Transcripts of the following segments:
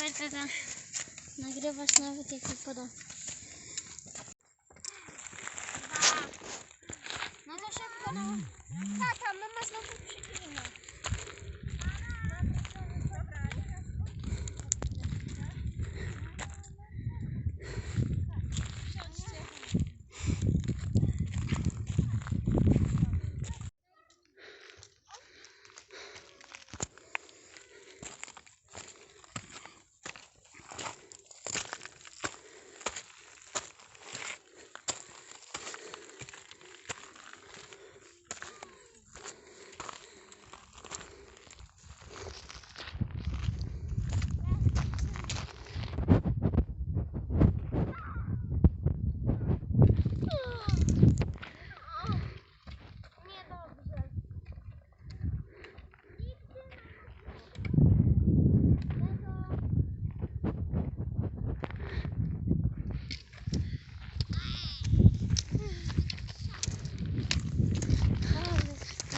Super, tata. Nagrywasz nawet jak wypada. No to szybko, no. Tata, mama znowu przyklina.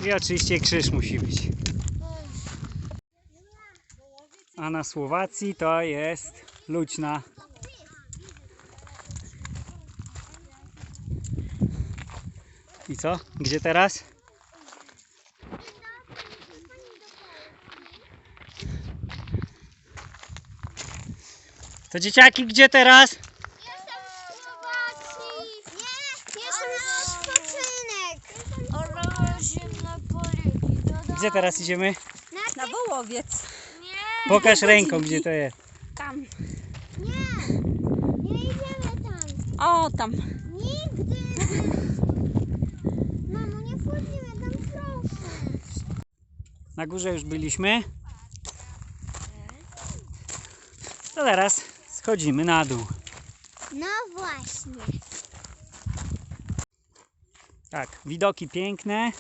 I oczywiście krzyż musi być. A na Słowacji to jest Lućna. I co? Gdzie teraz? To dzieciaki, gdzie teraz? Gdzie teraz idziemy? Na Wołowiec. Nie, Pokaż ręką, gdzie to jest. Tam. nie. Nie idziemy tam. O, tam. Nigdy. Mamo, nie wchodzimy tam proszę. Na górze już byliśmy. To teraz schodzimy na dół. No właśnie. Tak, widoki piękne.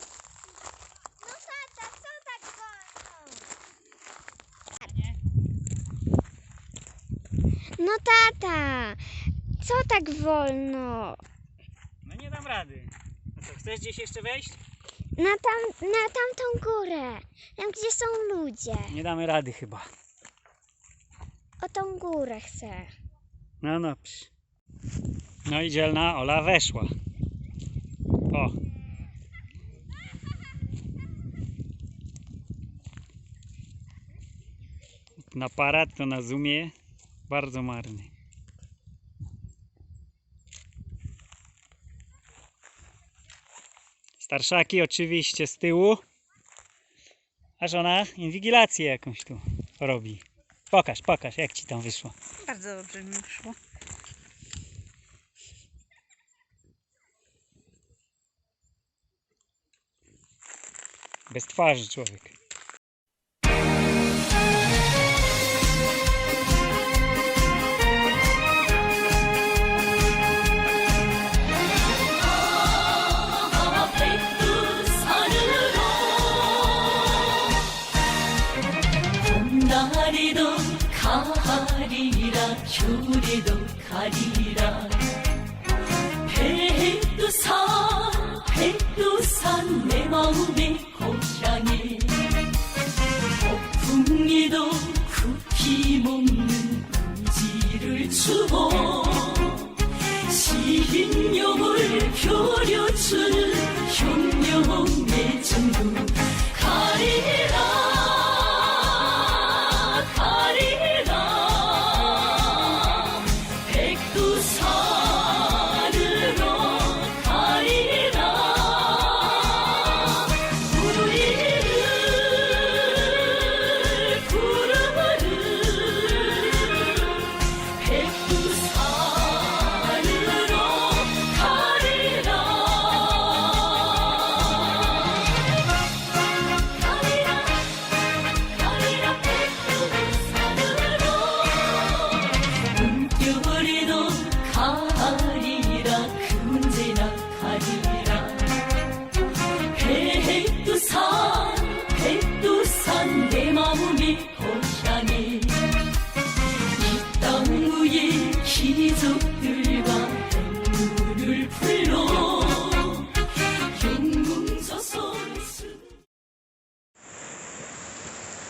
No tata, co tak wolno? No tata, co tak wolno? No nie dam rady. No co, chcesz gdzieś jeszcze wejść? Na, tam, na tamtą górę, tam gdzie są ludzie. Nie damy rady chyba. O tą górę chcę. No no. psz. No i dzielna Ola weszła. O. Aparat to na zoomie bardzo marny. Starszaki oczywiście z tyłu. A żona inwigilację jakąś tu robi. Pokaż, pokaż, jak ci tam wyszło. Bardzo dobrze mi wyszło. Bez twarzy człowiek. 규리도 가리라. 백두산 백두산 내 마음의 고향에. 폭풍이도 kup이 먹는 의지를 주고 신용을 표려주는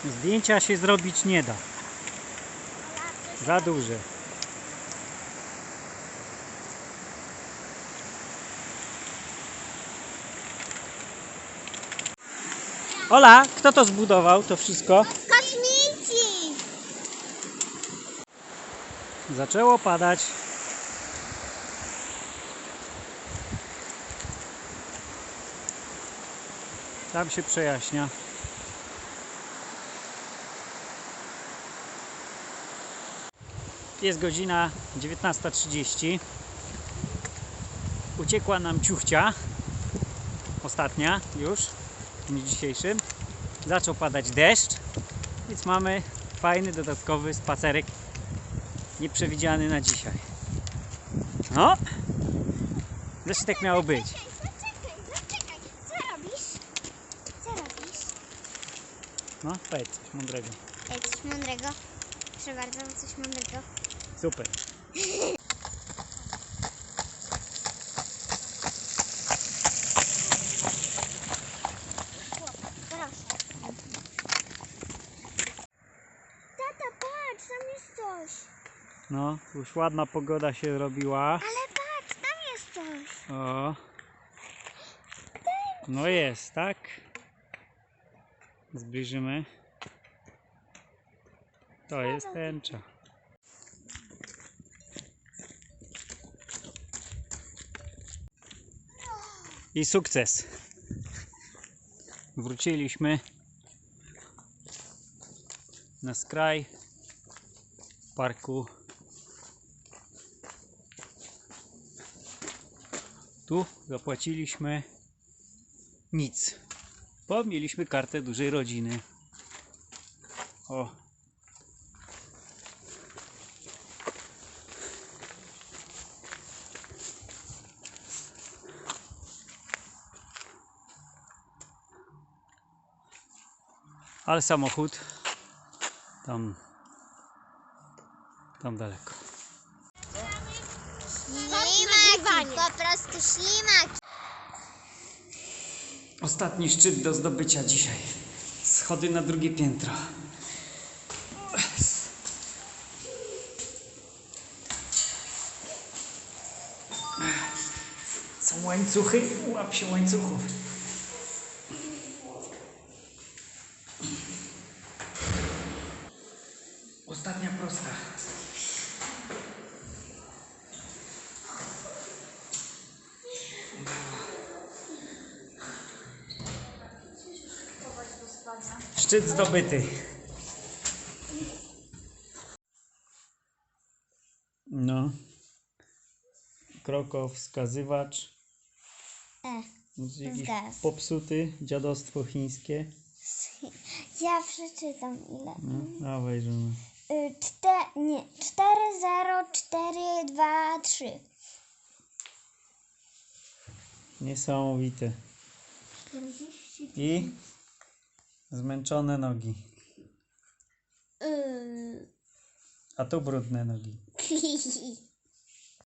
Zdjęcia się zrobić nie da. Za duże. Ola, kto to zbudował, to wszystko? Kosmici! Zaczęło padać. Tam się przejaśnia. Jest godzina 19.30. Uciekła nam ciuchcia. Ostatnia już w dniu dzisiejszym. Zaczął padać deszcz, więc mamy fajny dodatkowy spacerek nieprzewidziany na dzisiaj. No, zresztą tak miało być. Zaczekaj, zaczekaj. Co robisz? Co robisz? No, powiedz coś mądrego. Ej, coś mądrego. Proszę bardzo, coś mądrego. Super. Tata, patrz, tam jest coś. No, już ładna pogoda się robiła. Ale patrz, tam jest coś. O. No jest, tak? Zbliżymy. To jest tęcza. I sukces. Wróciliśmy na skraj parku. Tu zapłaciliśmy nic, bo mieliśmy kartę dużej rodziny. O. Ale samochód tam, tam daleko. Ślimaki, po prostu ślimaki. Ostatni szczyt do zdobycia dzisiaj. Schody na drugie piętro. Są łańcuchy? Łap się łańcuchów. Ostatnia prosta. Szczyt zdobyty. No. Krokow, wskazywać. E. Popsuty, dziadostwo chińskie. Ja przeczytam ile. No, a wejrzymy. 4, nie, 4, 0, 4, 2, 3. Niesamowite. I zmęczone nogi. A tu brudne nogi.